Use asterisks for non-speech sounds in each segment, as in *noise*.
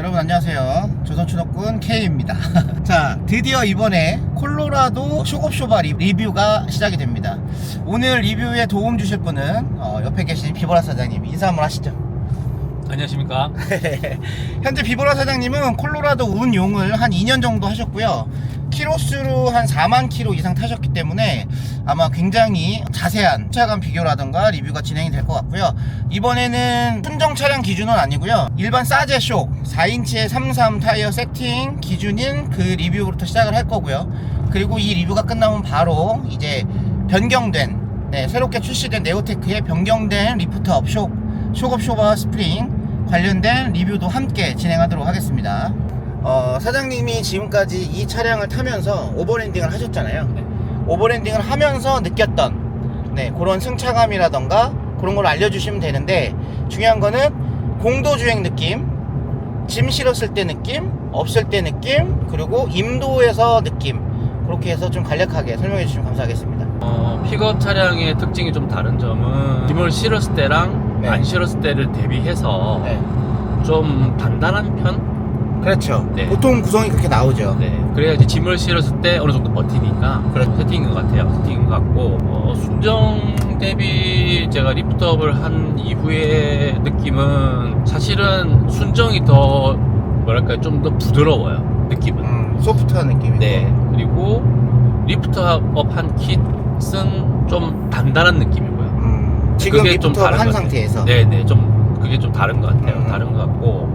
여러분 안녕하세요. 조선추덕군 K입니다. *laughs* 자, 드디어 이번에 콜로라도 쇼겁쇼바 리- 리뷰가 시작이 됩니다. 오늘 리뷰에 도움 주실 분은 어, 옆에 계신 비보라 사장님 인사 한번 하시죠. 안녕하십니까? *laughs* 현재 비보라 사장님은 콜로라도 운용을 한 2년 정도 하셨고요. 키로수로 한 4만 키로 이상 타셨기 때문에 아마 굉장히 자세한 차간 비교라던가 리뷰가 진행이 될 것 같고요. 이번에는 순정 차량 기준은 아니고요. 일반 사제 쇼 4인치의 33 타이어 세팅 기준인 그 리뷰부터 시작을 할 거고요. 그리고 이 리뷰가 끝나면 바로 이제 변경된 네, 새롭게 출시된 네오테크의 변경된 리프트 업쇼 쇼업 쇼바 스프링 관련된 리뷰도 함께 진행하도록 하겠습니다. 어, 사장님이 지금까지 이 차량을 타면서 오버랜딩을 하셨잖아요. 네. 오버랜딩을 하면서 느꼈던 네, 그런 승차감이라던가 그런 걸 알려주시면 되는데 중요한 거는 공도 주행 느낌, 짐 실었을 때 느낌, 없을 때 느낌, 그리고 임도에서 느낌 그렇게 해서 좀 간략하게 설명해 주시면 감사하겠습니다. 어, 픽업 차량의 특징이 좀 다른 점은 짐을 실었을 때랑 네. 안 실었을 때를 대비해서 네, 좀 단단한 편? 그렇죠. 네. 보통 구성이 그렇게 나오죠. 네. 그래야지 짐을 실었을 때 어느 정도 버티니까 그렇죠. 세팅인 것 같아요. 세팅인 것 같고 어, 순정 대비 제가 리프트업을 한 이후의 느낌은 사실은 순정이 더 뭐랄까 좀더 부드러워요. 느낌은. 음, 소프트한 느낌이고. 네. 그리고 리프트업 한 킷은 좀 단단한 느낌이고요. 음, 지금 그게 좀 리프트업 다른 한것 상태에서. 네네. 좀 그게 좀 다른 것 같아요. 음. 다른 것 같고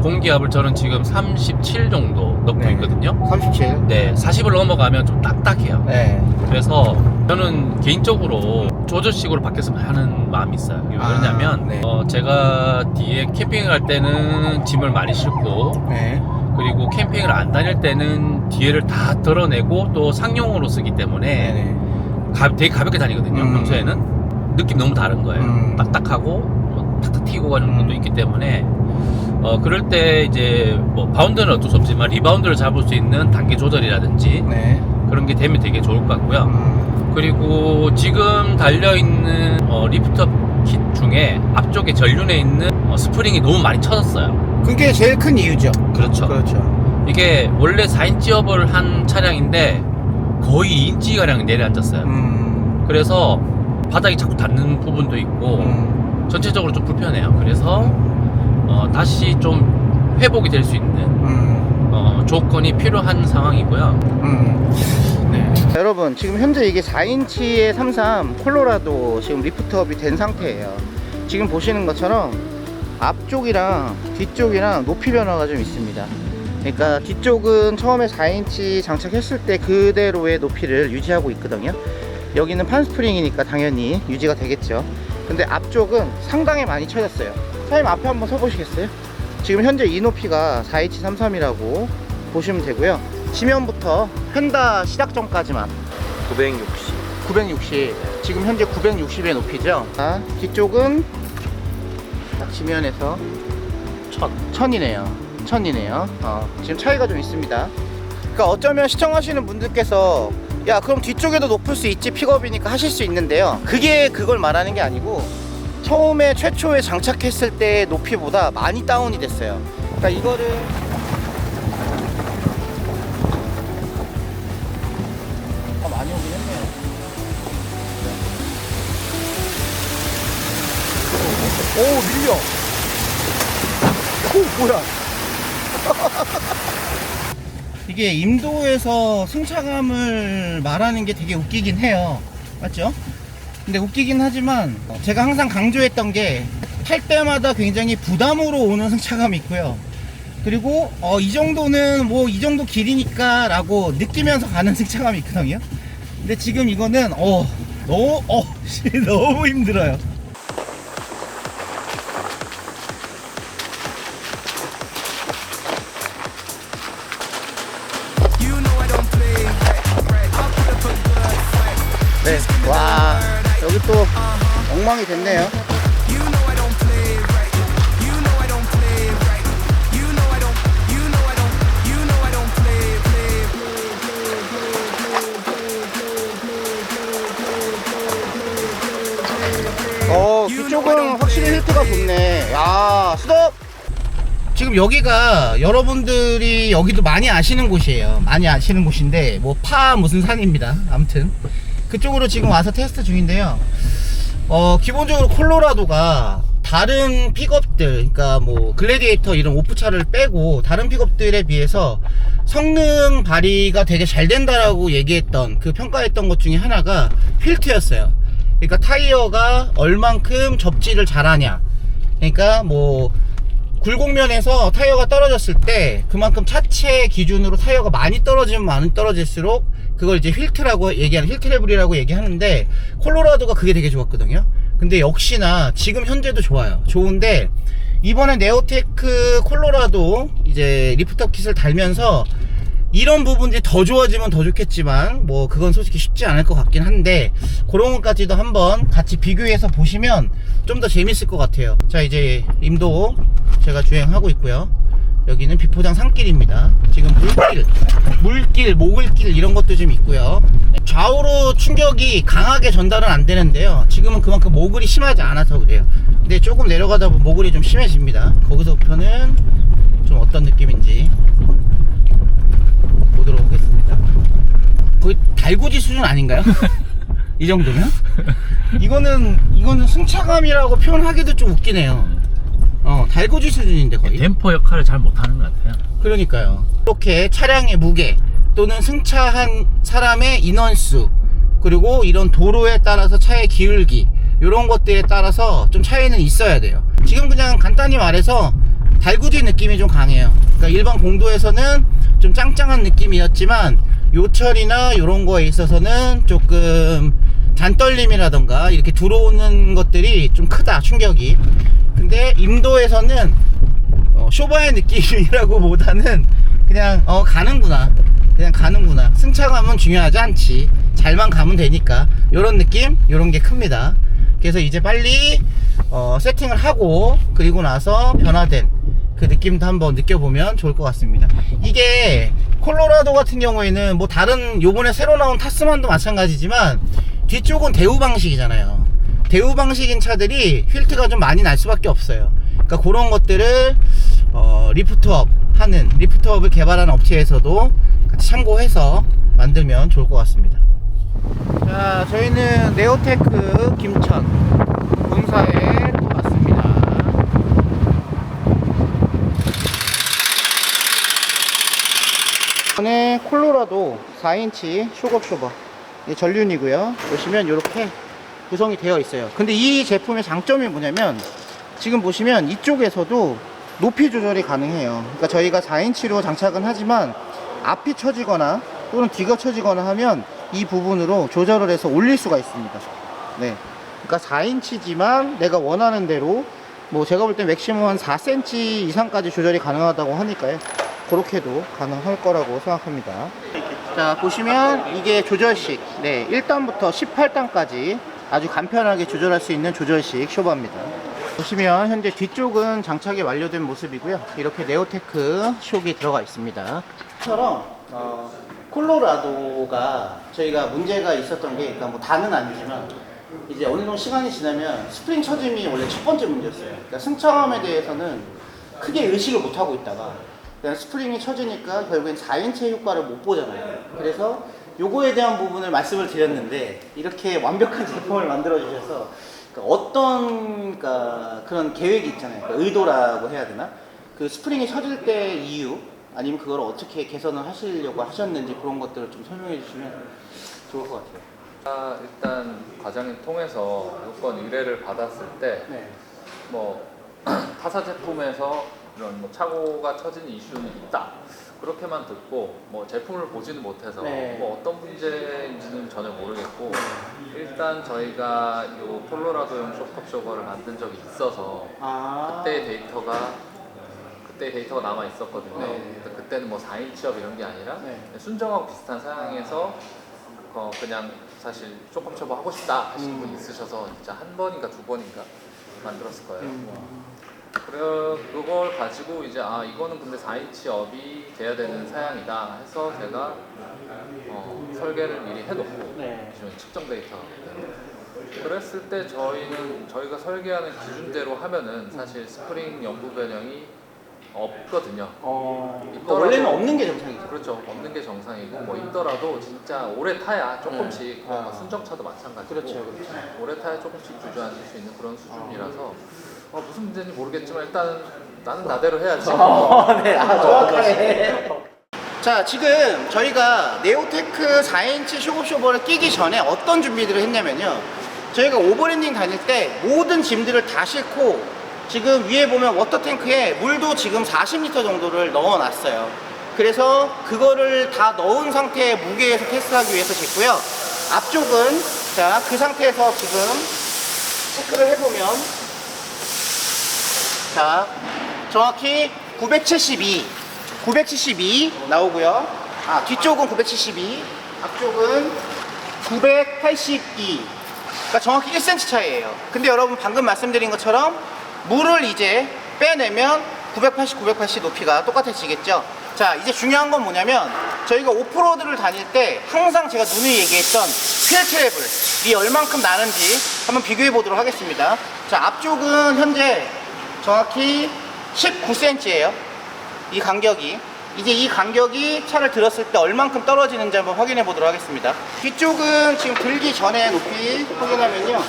공기압을 저는 지금 37 정도 넣고 네. 있거든요. 37. 네, 40을 넘어가면 좀 딱딱해요. 네. 그래서 저는 개인적으로 조절식으로 바뀌었으면 하는 마음이 있어요. 왜 아, 그러냐면 네. 어, 제가 뒤에 캠핑을 갈 때는 짐을 많이 싣고 네. 그리고 캠핑을 안 다닐 때는 뒤에를 다 덜어내고 또 상용으로 쓰기 때문에 네네. 가, 되게 가볍게 다니거든요. 음. 평소에는 느낌 너무 다른 거예요. 음. 딱딱하고 뭐 탁탁 튀고 가는 음. 것도 있기 때문에 어 그럴 때 이제 뭐 바운드는 어쩔 수 없지만 리바운드를 잡을 수 있는 단계 조절이라든지 네. 그런 게 되면 되게 좋을 것 같고요. 음, 그리고 지금 달려 있는 어, 리프트업 킷 중에 앞쪽에 전륜에 있는 어, 스프링이 너무 많이 쳐졌어요. 그게 제일 큰 이유죠. 그렇죠. 그렇죠. 이게 원래 4인치 업을 한 차량인데 거의 2인치 가량 내려앉았어요. 음, 그래서 바닥이 자꾸 닿는 부분도 있고 음, 전체적으로 좀 불편해요. 그래서 어, 다시 좀 회복이 될 수 있는 음, 어, 조건이 필요한 상황이고요. 음. 네. 여러분, 지금 현재 이게 4인치의 33 콜로라도 지금 리프트업이 된 상태예요. 지금 보시는 것처럼 앞쪽이랑 뒤쪽이랑 높이 변화가 좀 있습니다. 그러니까 뒤쪽은 처음에 4인치 장착했을 때 그대로의 높이를 유지하고 있거든요. 여기는 판스프링이니까 당연히 유지가 되겠죠. 근데 앞쪽은 상당히 많이 쳐졌어요. 사장님 앞에 한번 서보시겠어요? 지금 현재 이 높이가 4인치 33이라고 보시면 되고요. 지면부터 펜다 시작점까지만 960. 960 지금 현재 960의 높이죠 자, 뒤쪽은 딱 지면에서 천. 천이네요 천이네요 어, 지금 차이가 좀 있습니다 그러니까 어쩌면 시청하시는 분들께서 야 그럼 뒤쪽에도 높을 수 있지 픽업이니까 하실 수 있는데요 그게 그걸 말하는 게 아니고 처음에 최초에 장착했을 때 높이보다 많이 다운이 됐어요. 그러니까 이거를 아, 많이 오긴 했네요. 오 밀려. 오 뭐야. *laughs* 이게 임도에서 승차감을 말하는 게 되게 웃기긴 해요. 맞죠? 근데 웃기긴 하지만 제가 항상 강조했던 게 탈 때마다 굉장히 부담으로 오는 승차감이 있고요. 그리고 어, 이 정도는 뭐 이 정도 길이니까 라고 느끼면서 가는 *laughs* 승차감이 있거든요. 근데 지금 이거는 어 너무 어 *laughs* 너무 힘들어요. 네, 와 여기 또 엉망이 됐네요. 어, 그쪽은 확실히 힐트가 좋네. 야, 스톱! 지금 여기가 여러분들이 여기도 많이 아시는 곳이에요. 많이 아시는 곳인데 뭐 파 무슨 산입니다. 아무튼 그쪽으로 지금 와서 테스트 중인데요. 어 기본적으로 콜로라도가 다른 픽업들, 그러니까 뭐 글래디에이터 이런 오프차를 빼고 다른 픽업들에 비해서 성능 발휘가 되게 잘 된다라고 얘기했던 그 평가했던 것 중에 하나가 휠트였어요. 그러니까 타이어가 얼만큼 접지를 잘하냐. 그러니까 뭐 굴곡면에서 타이어가 떨어졌을 때 그만큼 차체 기준으로 타이어가 많이 떨어지면 많이 떨어질수록 그걸 이제 휠트라고 얘기하는 휠트레블이라고 얘기하는데 콜로라도가 그게 되게 좋았거든요. 근데 역시나 지금 현재도 좋아요. 좋은데 이번에 네오테크 콜로라도 이제 리프터 킷을 달면서 이런 부분들이 더 좋아지면 더 좋겠지만 뭐 그건 솔직히 쉽지 않을 것 같긴 한데 그런 것까지도 한번 같이 비교해서 보시면 좀 더 재밌을 것 같아요 자 이제 임도 제가 주행하고 있고요 여기는 비포장 산길입니다 지금 물길 물길 모글길 이런 것도 좀 있고요 좌우로 충격이 강하게 전달은 안 되는데요 지금은 그만큼 모글이 심하지 않아서 그래요 근데 조금 내려가다 보면 모글이 좀 심해집니다 거기서부터는 좀 어떤 느낌인지 보도록 하겠습니다. 거의 달구지 수준 아닌가요? *laughs* 이 정도면? *laughs* 이거는 이거는 승차감이라고 표현하기도 좀 웃기네요. 어, 달구지 수준인데 거의. 댐퍼 역할을 잘 못하는 것 같아요. 그러니까요. 이렇게 차량의 무게 또는 승차한 사람의 인원수 그리고 이런 도로에 따라서 차의 기울기 이런 것들에 따라서 좀 차이는 있어야 돼요. 지금 그냥 간단히 말해서 달구지 느낌이 좀 강해요. 그러니까 일반 공도에서는 좀 짱짱한 느낌이었지만 요철이나 이런 거에 있어서는 조금 잔떨림이라던가 이렇게 들어오는 것들이 좀 크다 충격이. 근데 인도에서는 어, 쇼바의 느낌이라고 *laughs* 보다는 그냥 어 가는구나. 그냥 가는구나. 승차감은 중요하지 않지. 잘만 가면 되니까. 요런 느낌? 요런 게 큽니다. 그래서 이제 빨리 어, 세팅을 하고 그리고 나서 변화된 그 느낌도 한번 느껴보면 좋을 것 같습니다. 이게 콜로라도 같은 경우에는 뭐 다른 요번에 새로 나온 타스만도 마찬가지지만 뒤쪽은 대우 방식이잖아요 대우 방식인 차들이 휠트가 좀 많이 날 수밖에 없어요. 그러니까 그런 것들을 어, 리프트업 하는 리프트업을 개발하는 업체에서도 같이 참고해서 만들면 좋을 것 같습니다. 자, 저희는 네오테크 김천 본사에 또 왔습니다. 이번에 콜로라도 4인치 쇼겁쇼버 이 전륜이고요. 보시면 이렇게 구성이 되어 있어요. 근데 이 제품의 장점이 뭐냐면 지금 보시면 이쪽에서도 높이 조절이 가능해요. 그러니까 저희가 4인치로 장착은 하지만 앞이 처지거나 또는 뒤가 처지거나 하면 이 부분으로 조절을 해서 올릴 수가 있습니다. 네. 그러니까 4인치지만 내가 원하는 대로 뭐 제가 볼 때 맥시멈 한 4cm 이상까지 조절이 가능하다고 하니까요. 그렇게도 가능할 거라고 생각합니다. 자, 보시면 이게 조절식. 네, 1단부터 18단까지 아주 간편하게 조절할 수 있는 조절식 쇼바입니다. 보시면 현재 뒤쪽은 장착이 완료된 모습이고요. 이렇게 네오테크 쇽이 들어가 있습니다. 처럼 어, 콜로라도가 저희가 문제가 있었던 게 그러니까 뭐 다는 아니지만 이제 어느 정도 시간이 지나면 스프링 처짐이 원래 첫 번째 문제였어요. 그러니까 승차감에 대해서는 크게 의식을 못 하고 있다가 스프링이 처지니까 결국엔 4인체 효과를 못 보잖아요. 그래서 요거에 대한 부분을 말씀을 드렸는데 이렇게 완벽한 제품을 만들어 주셔서 그러니까 어떤 그러니까 그런 계획이 있잖아요. 그러니까 의도라고 해야 되나? 그 스프링이 처질 때 이유 아니면 그걸 어떻게 개선을 하시려고 하셨는지 그런 것들을 좀 설명해 주시면 좋을 것 같아요. 아, 일단 과정을 통해서 무조건 의뢰를 받았을 때 네. 뭐 *clears throat* 타사 제품에서 이런 뭐 착오가 처진 이슈는 있다 그렇게만 듣고 뭐 제품을 보지는 못해서 네. 뭐 어떤 문제인지는 전혀 모르겠고 일단 저희가 이 콜로라도용 쇼컵쇼거를 만든 적이 있어서 아. 그때 데이터가 그때 데이터가 남아 있었거든요. 네. 그때는 뭐 4인치업 이런 게 아니라 네. 순정하고 비슷한 상황에서 어 그냥 사실 조금 쳐봐 하고 싶다 하신 음. 분이 있으셔서 진짜 한 번인가 두 번인가 만들었을 거예요. 음. 그래 그걸 가지고 이제 아 이거는 근데 4인치 업이 돼야 되는 사양이다 해서 제가 어, 설계를 미리 해놓고 네. 지금 측정 데이터 그랬을 때 저희는 저희가 설계하는 기준대로 하면은 사실 스프링 연부 변형이 없거든요. 어, 있더라도- 원래는 없는 게 정상이죠. 그렇죠. 없는 게 정상이고 뭐 있더라도 진짜 오래 타야 조금씩 네. 뭐 순정차도 마찬가지고 그렇죠, 그렇죠. 오래 타야 조금씩 주저앉을 수 있는 그런 수준이라서 어, 무슨 문제인지 모르겠지만 일단 나는 나대로 해야지. *laughs* 네, 아, 정확하네. 자, 지금 저희가 네오테크 4인치 쇼급쇼버를 끼기 전에 어떤 준비들을 했냐면요. 저희가 오버랜딩 다닐 때 모든 짐들을 다 싣고 지금 위에 보면 워터탱크에 물도 지금 40리터 정도를 넣어 놨어요. 그래서 그거를 다 넣은 상태의 무게에서 테스트하기 위해서 쟀고요. 앞쪽은 자, 그 상태에서 지금 체크를 해보면 자, 정확히 972, 972 나오고요. 아, 뒤쪽은 972, 앞쪽은 982. 그러니까 정확히 1cm 차이예요. 근데 여러분 방금 말씀드린 것처럼 물을 이제 빼내면 980, 980 높이가 똑같아지겠죠. 자, 이제 중요한 건 뭐냐면 저희가 오프로드를 다닐 때 항상 제가 누누이 얘기했던 휠 트래블이 얼만큼 나는지 한번 비교해 보도록 하겠습니다. 자, 앞쪽은 현재 정확히 19cm예요. 이 간격이. 이제 이 간격이 차를 들었을 때 얼만큼 떨어지는지 한번 확인해 보도록 하겠습니다. 뒤쪽은 지금 들기 전에 높이 확인하면요.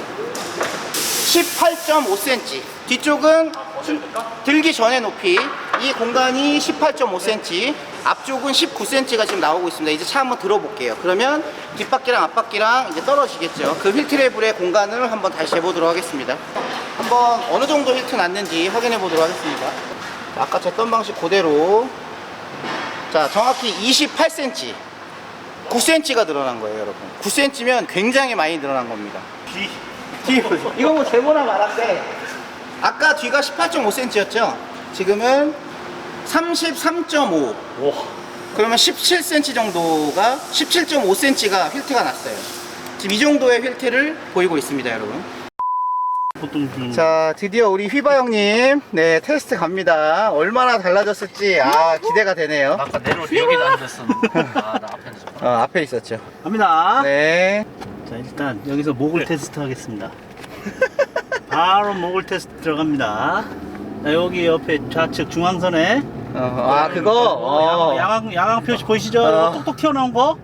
18.5cm. 뒤쪽은 수- 들기 전에 높이 이 공간이 18.5cm. 앞쪽은 19cm가 지금 나오고 있습니다. 이제 차 한번 들어볼게요. 그러면 뒷바퀴랑 앞바퀴랑 이제 떨어지겠죠. 그 휠트래블의 공간을 한번 다시 재보도록 하겠습니다. 한번 어느 정도 힐트 났는지 확인해 보도록 하겠습니다. 자, 아까 쟀던 방식 그대로. 자 정확히 28cm 9cm가 늘어난 거예요 여러분. 9cm면 굉장히 많이 늘어난 겁니다. 뒤, 뒤. 이거 뭐 재보나 말한데 아까 뒤가 18.5cm였죠? 지금은 33.5 그러면 17cm 정도가 17.5cm가 휠트가 났어요. 지금 이 정도의 휠트를 보이고 있습니다 여러분 보통 좀 자, 드디어 우리 휘바 형님, 네, 테스트 갑니다. 얼마나 달라졌을지, 아, 기대가 되네요. 아까 내려올 때 여기도 앉았었는데 *laughs* 아 나 앞에 앉았어 어, 앞에 있었죠. 갑니다. 네. 자 일단 여기서 목을 테스트 하겠습니다. 바로 목을 테스트 들어갑니다. 자 여기 옆에 좌측 중앙선에 어, 아, 그거? 어. 야광 야광 표시 보이시죠? 어. 이거 똑똑 튀어나온 거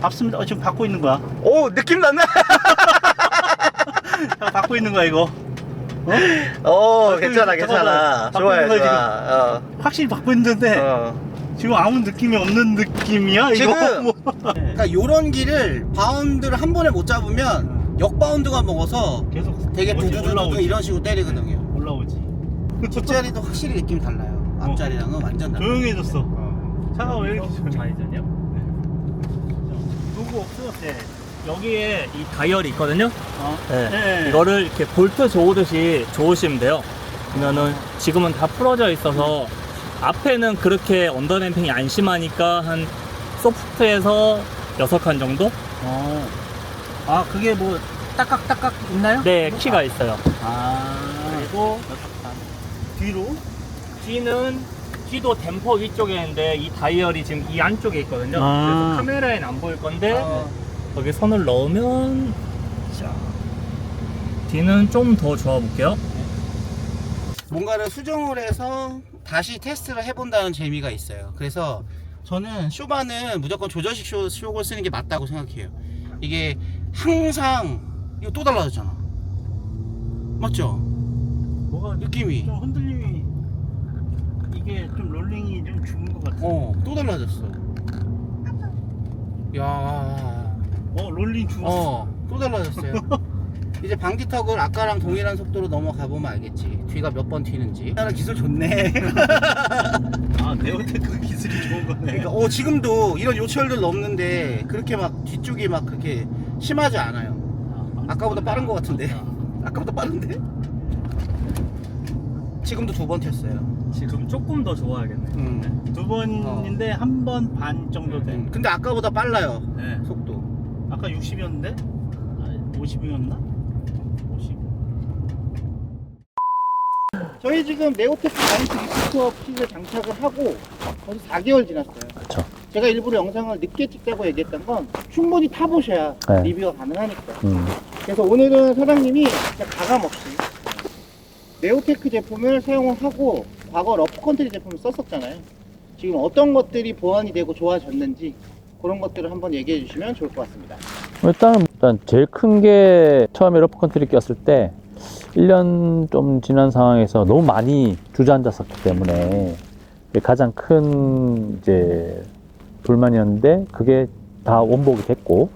받습니다. 어, 지금 받고 있는 거야. 오, 느낌 났네? *laughs* 자, *laughs* 받고 있는 거야 이거. 어? 오, 괜찮아, 괜찮아. 바꾸는 좋아요, 거야, 좋아. 확실히 받고 있는데 어. 지금 아무 느낌이 없는 느낌이야 이거. 지금- *laughs* 뭐. 네. 그러니까 요런 길을 바운드를 한 번에 못 잡으면 역바운드가 먹어서 계속 되게 뭐지, 두두두두. 이런 식으로 때리거든요. 올라오지. 뒷자리도 확실히 느낌이 달라요. 앞자리랑은 완전 달라요. 조용해졌어. 어. 차가 왜 이렇게 조용해? 좌회전이요? 누구 없어? 네. 여기에 이 다이얼이 있거든요. 어? 네. 네. 이거를 이렇게 볼트 조으듯이 조으시면 돼요. 그러면은 지금은 다 풀어져 있어서 앞에는 그렇게 언더댐핑이 안 심하니까 한 소프트에서 6칸 정도? 어. 아 그게 뭐 딱깍딱깍 있나요? 네, 키가 있어요. 아 그리고 뒤로 뒤는 뒤도 댐퍼 위쪽에 있는데 이 다이얼이 지금 이 안쪽에 있거든요. 아. 그래서 카메라엔 안 보일 건데 어. 여기 선을 넣으면 자 뒤는 좀 더 좋아 볼게요. 뭔가를 수정을 해서 다시 테스트를 해본다는 재미가 있어요. 그래서 저는 쇼바는 무조건 조절식 쇼, 쇼를 쓰는 게 맞다고 생각해요. 이게 항상 이거 또 달라졌잖아. 맞죠? 뭐가 느낌이. 좀 흔들림이 이게 좀 롤링이 좀 죽은 것 같아. 어, 또 달라졌어. 야, 어 롤링 죽었어. 어, 또 달라졌어요. *laughs* 이제 방지턱을 아까랑 동일한 속도로 넘어가 보면 알겠지. 뒤가 몇 번 튀는지. 나라 기술 좋네. *laughs* 아 네오테크 기술이 좋은 거네. 그러니까 어 지금도 이런 요철들 넘는데 그렇게 막 뒤쪽이 막 그렇게 심하지 않아요. 아까보다 빠른 것 같은데. 아까보다 빠른데? 지금도 두 번 튀었어요. 지금 조금 더 좋아야겠네. 음. 두 번인데 한 번 반 정도 돼. 음. 근데 아까보다 빨라요. 네. 속도. 아까 60이었는데 50이었나? 50. 저희 지금 네오테크 바이트 리프터 핏을 장착을 하고 거의 4개월 지났어요. 그쵸. 제가 일부러 영상을 늦게 찍자고 얘기했던 건 충분히 타보셔야 네. 리뷰가 가능하니까. 음. 그래서 오늘은 사장님이 가감 없이 네오테크 제품을 사용을 하고 과거 러프 컨트리 제품을 썼었잖아요. 지금 어떤 것들이 보완이 되고 좋아졌는지 그런 것들을 한번 얘기해 주시면 좋을 것 같습니다. 일단은 일단 제일 큰 게 처음에 러프 컨트리 꼈을 때 1년 좀 지난 상황에서 너무 많이 주저앉았었기 때문에 가장 큰 이제 불만이었는데 그게 다 원복이 됐고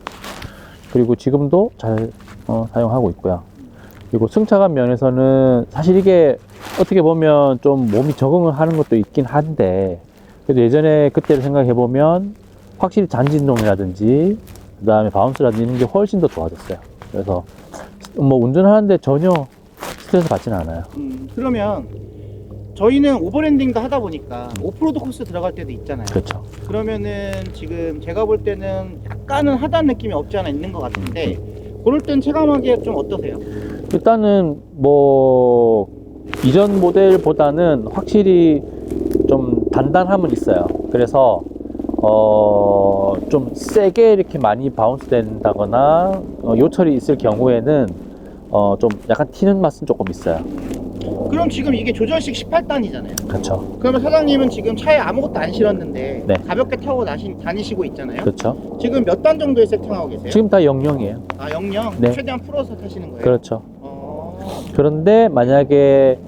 그리고 지금도 잘 어, 사용하고 있고요. 그리고 승차감 면에서는 사실 이게 어떻게 보면 좀 몸이 적응을 하는 것도 있긴 한데 그래도 예전에 그때를 생각해 보면 확실히 잔진동이라든지 그 다음에 바운스라든지 이런 게 훨씬 더 좋아졌어요. 그래서 뭐 운전하는데 전혀 스트레스 받지는 않아요. 음, 그러면 저희는 오버랜딩도 하다 보니까 오프로드 코스 들어갈 때도 있잖아요. 그렇죠. 그러면은 지금 제가 볼 때는 약간은 하다는 느낌이 없지 않아 있는 것 같은데 그럴 땐 체감하기에 좀 어떠세요? 일단은 뭐 이전 모델보다는 확실히 좀 단단함은 있어요. 그래서 어, 좀 세게 이렇게 많이 바운스 된다거나 어, 요철이 있을 경우에는 어, 좀 약간 튀는 맛은 조금 있어요. 그럼 지금 이게 조절식 18단이잖아요. 그렇죠. 그러면 사장님은 지금 차에 아무것도 안 실었는데 네. 가볍게 타고 다시, 다니시고 있잖아요. 그렇죠. 지금 몇 단 정도에 세팅하고 계세요? 지금 다 영영이에요. 아 영영 네. 최대한 풀어서 타시는 거예요? 그렇죠. 어... 그런데 만약에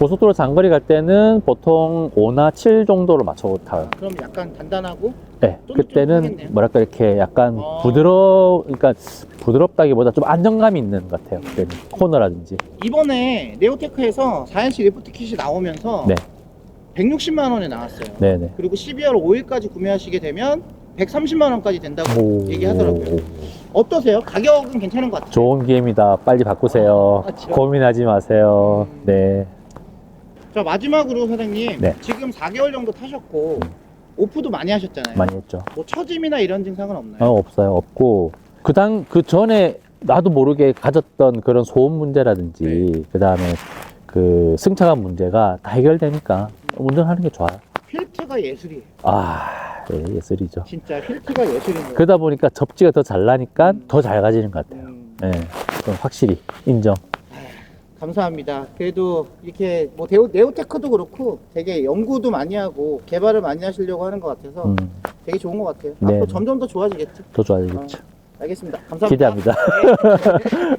고속도로 장거리 갈 때는 보통 5나 7 정도로 맞춰 타요. 그럼 약간 단단하고 네. 그때는 뭐랄까 이렇게 약간 어. 부드러, 그러니까 부드럽다기보다 좀 안정감이 있는 것 같아요. 그때는 코너라든지. 이번에 네오테크에서 4인치 리프트 kit이 나오면서 네. 160만 원에 나왔어요. 네네. 그리고 12월 5일까지 구매하시게 되면 130만 원까지 된다고 오, 얘기하더라고요. 어떠세요? 가격은 괜찮은 것 같아요. 좋은 기회입니다. 빨리 바꾸세요. 아. 고민하지 마세요. 음. 네. 자 마지막으로 사장님 네. 지금 4개월 정도 타셨고 오프도 많이 하셨잖아요. 많이 했죠. 뭐 처짐이나 이런 증상은 없나요? 어, 없어요. 없고. 그 당, 그 전에 나도 모르게 가졌던 그런 소음 문제라든지, 네. 그 다음에 그 승차감 문제가 다 해결되니까 운전하는 게 좋아요. 필트가 예술이에요. 아, 네, 예술이죠. 진짜 필트가 예술인 거예요. 그러다 보니까 접지가 더 잘 나니까 더 잘 가지는 것 같아요. 음, 네, 좀 확실히 인정. 감사합니다. 그래도 이렇게 뭐 데오, 네오테크도 그렇고 되게 연구도 많이 하고 개발을 많이 하시려고 하는 것 같아서 음, 되게 좋은 것 같아요. 네. 앞으로 점점 더 좋아지겠죠. 더 좋아지겠죠. 알겠습니다. 감사합니다. 기대합니다.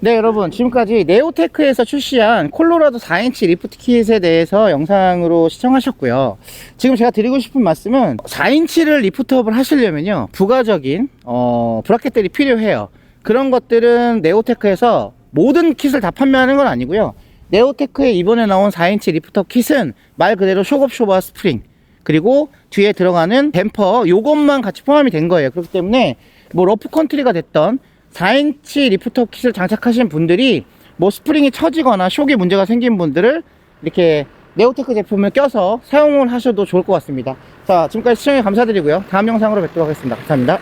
네 여러분 지금까지 네오테크에서 출시한 콜로라도 4인치 리프트 킷에 대해서 영상으로 시청하셨고요 지금 제가 드리고 싶은 말씀은 4인치를 리프트업을 하시려면요 부가적인 어, 브라켓들이 필요해요 그런 것들은 네오테크에서 모든 킷을 다 판매하는 건 아니고요 네오테크에 이번에 나온 4인치 리프트업 킷은 말 그대로 쇼겁쇼바 스프링 그리고 뒤에 들어가는 댐퍼 요것만 같이 포함이 된 거예요 그렇기 때문에 뭐 러프 컨트리가 됐던 4인치 리프터 킷을 장착하신 분들이 뭐 스프링이 처지거나 쇼에 문제가 생긴 분들을 이렇게 네오테크 제품을 껴서 사용을 하셔도 좋을 것 같습니다. 자, 지금까지 시청해 감사드리고요. 다음 영상으로 뵙도록 하겠습니다. 감사합니다.